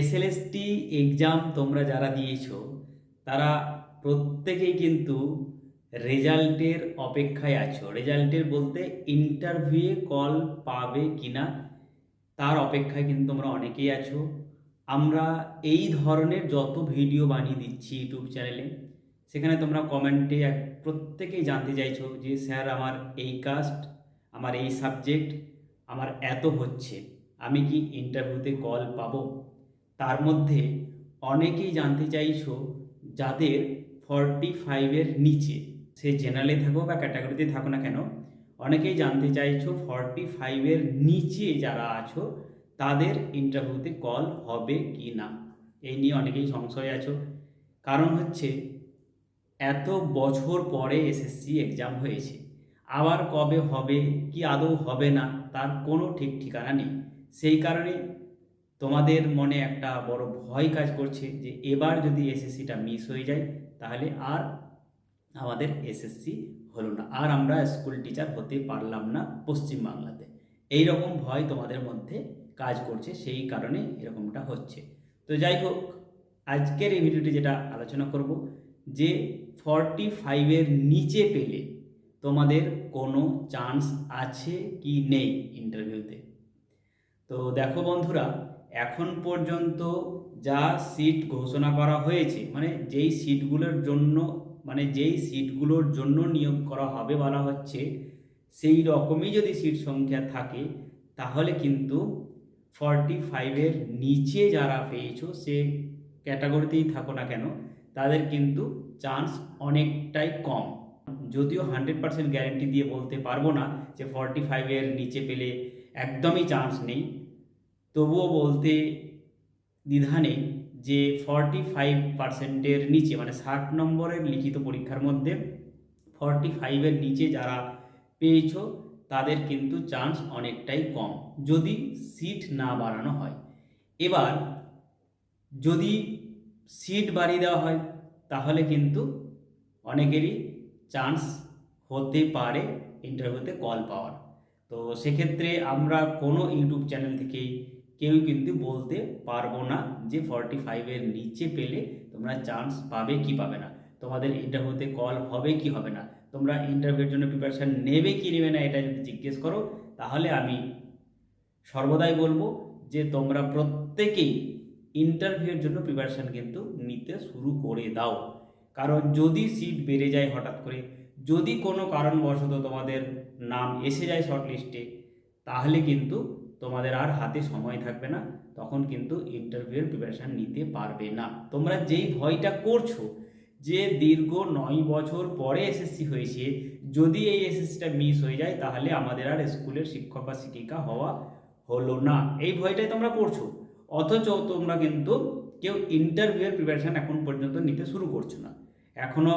SLST exam তোমরা যারা দিয়েছ, তারা প্রত্যেকেই কিন্তু রেজাল্টের অপেক্ষায় আছো। রেজাল্টের বলতে ইন্টারভিউয়ে কল পাবে কিনা, তার অপেক্ষায় কিন্তু তোমরা অনেকেই আছো। আমরা এই ধরনের যত ভিডিও বানিয়ে দিচ্ছি ইউটিউব চ্যানেলে সেখানে তোমরা কমেন্টে এক প্রত্যেকেই জানতে চাইছো যে, স্যার, আমার এই কাস্ট আমার এই সাবজেক্ট আমার এত হচ্ছে, আমি কি ইন্টারভিউতে কল পাবো? তার মধ্যে অনেকেই জানতে চাইছো যাদের ফর্টি ফাইভের নিচে, সে জেনারেলে থাকো বা ক্যাটাগরিতে থাকো না কেন, অনেকেই জানতে চাইছো ফর্টি ফাইভের নিচে যারা আছো, তাদের ইন্টারভিউতে কল হবে কি না? এই নিয়ে অনেকেই সংশয় আছো। কারণ হচ্ছে, এত বছর পরে এসএসসি এক্সাম হয়েছে, আবার কবে হবে, কি আদৌ হবে না, তার কোনো ঠিক ঠিকানা নেই। সেই কারণে তোমাদের মনে একটা বড় ভয় কাজ করছে যে এবার যদি এসএসসিটা মিস হয়ে যায়, তাহলে আর আমাদের এসএসসি হলো না। আর আমরা স্কুল টিচার হতে পারলাম না পশ্চিমবাংলাতে। এই রকম ভয় তোমাদের মধ্যে কাজ করছে, সেই কারণে এরকমটা হচ্ছে। তো যাই হোক, আজকের এই ভিডিওটি যেটা আলোচনা করব, যে ফর্টি ফাইভের নিচে পেলে তোমাদের কোনো চান্স আছে কি নেই ইন্টারভিউতে তো দেখো বন্ধুরা এখন পর্যন্ত যা সিট ঘোষণা করা হয়েছে মানে যেই সিটগুলোর জন্য মানে যেই সিটগুলোর জন্য নিয়োগ করা হবে বলা হচ্ছে, সেই রকমই যদি সিট সংখ্যা থাকে, তাহলে কিন্তু ফর্টি ফাইভের নিচে যারা পেয়েছ, সে ক্যাটাগরিতেই থাকো না কেন, তাদের কিন্তু চান্স অনেকটাই কম। যদিও হান্ড্রেড পার্সেন্ট গ্যারেন্টি দিয়ে বলতে পারব না যে ফর্টি ফাইভের নিচে পেলে একদমই চান্স নেই। তবুও বলতে দ্বিধা নেই যে ফর্টি ফাইভ পার্সেন্টের নিচে মানে ষাট নম্বরের লিখিত পরীক্ষার মধ্যে ফর্টি ফাইভের নিচে যারা পেয়েছ, তাদের কিন্তু চান্স অনেকটাই কম। যদি সিট না বাড়ানো হয়। এবার যদি সিট বাড়িয়ে দেওয়া হয়, তাহলে কিন্তু অনেকেরই চান্স হতে পারে ইন্টারভিউতে কল পাওয়ার। তো সেক্ষেত্রে আমরা কোনো ইউটিউব চ্যানেল থেকেই কেউই কিন্তু বলতে পারব না যে ফর্টি ফাইভের নিচে পেলে তোমরা চান্স পাবে কি পাবে না। তোমাদের ইন্টারভিউতে কল হবে কি হবে না। তোমরা ইন্টারভিউর জন্য প্রিপারেশান নেবে কি নেবে না এটা যদি জিজ্ঞেস করো, তাহলে আমি সর্বদাই বলব যে তোমরা প্রত্যেকেই ইন্টারভিউর জন্য প্রিপারেশান কিন্তু নিতে শুরু করে দাও। কারণ যদি সিট বেড়ে যায় হঠাৎ করে, যদি কোনো কারণবশত তোমাদের নাম এসে যায় শর্ট লিস্টে তাহলে কিন্তু তোমাদের আর হাতে সময় থাকবে না, তখন কিন্তু ইন্টারভিউয়ের প্রিপারেশান নিতে পারবে না। তোমরা যেই ভয়টা করছ, যে দীর্ঘ নয় বছর পরে এসএসসি হয়েছে, যদি এই এসএসসিটা মিস হয়ে যায়, তাহলে আমাদের আর স্কুলের শিক্ষক বা শিক্ষিকা হওয়া হলো না। এই ভয়টাই তোমরা করছ। অথচ তোমরা কিন্তু কেউ ইন্টারভিউয়ের প্রিপারেশান এখন পর্যন্ত নিতে শুরু করছ না। এখনও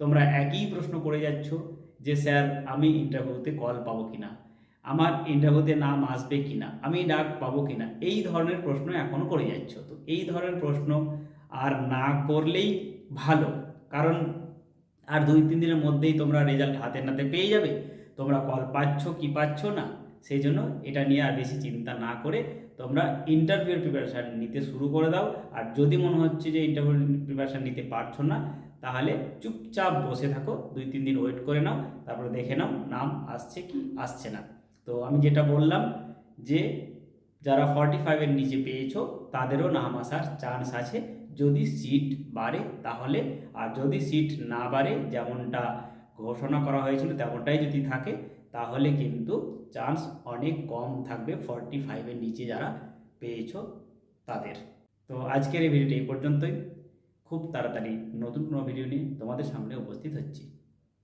তোমরা একই প্রশ্ন করে যাচ্ছ যে, স্যার, আমি ইন্টারভিউতে কল পাবো কি না আমার ইন্টারভিউতে নাম আসবে কি না আমি ডাক পাবো কি না এই ধরনের প্রশ্ন এখনও করে যাচ্ছ তো? এই ধরনের প্রশ্ন আর না করলেই ভালো। কারণ আর দুই তিন দিনের মধ্যেই তোমরা রেজাল্ট হাতে নাতে পেয়ে যাবে। তোমরা কল পাচ্ছ কি পাচ্ছ না সেই জন্য এটা নিয়ে আর বেশি চিন্তা না করে তোমরা ইন্টারভিউর প্রিপারেশান নিতে শুরু করে দাও। আর যদি মনে হচ্ছে যে ইন্টারভিউ প্রিপারেশান নিতে পারছ না, তাহলে চুপচাপ বসে থাকো। দুই তিন দিন ওয়েট করে নাও, তারপরে দেখে নাও, নাম আসছে কি আসছে না। তো আমি যেটা বললাম যে, যারা ফর্টি ফাইভের নিচে পেয়েছ, তাদেরও নাম আসার চান্স আছে। যদি সিট বাড়ে, তাহলে, আর যদি সিট না বাড়ে, যেমনটা ঘোষণা করা হয়েছিল, তেমনটাই যদি থাকে, তাহলে কিন্তু চান্স অনেক কম থাকবে ফর্টি ফাইভের নিচে যারা পেয়েছ তাদের। তো আজকের এই ভিডিওটি এই পর্যন্তই। খুব তাড়াতাড়ি নতুন কোনো ভিডিও নিয়ে তোমাদের সামনে উপস্থিত হচ্ছি।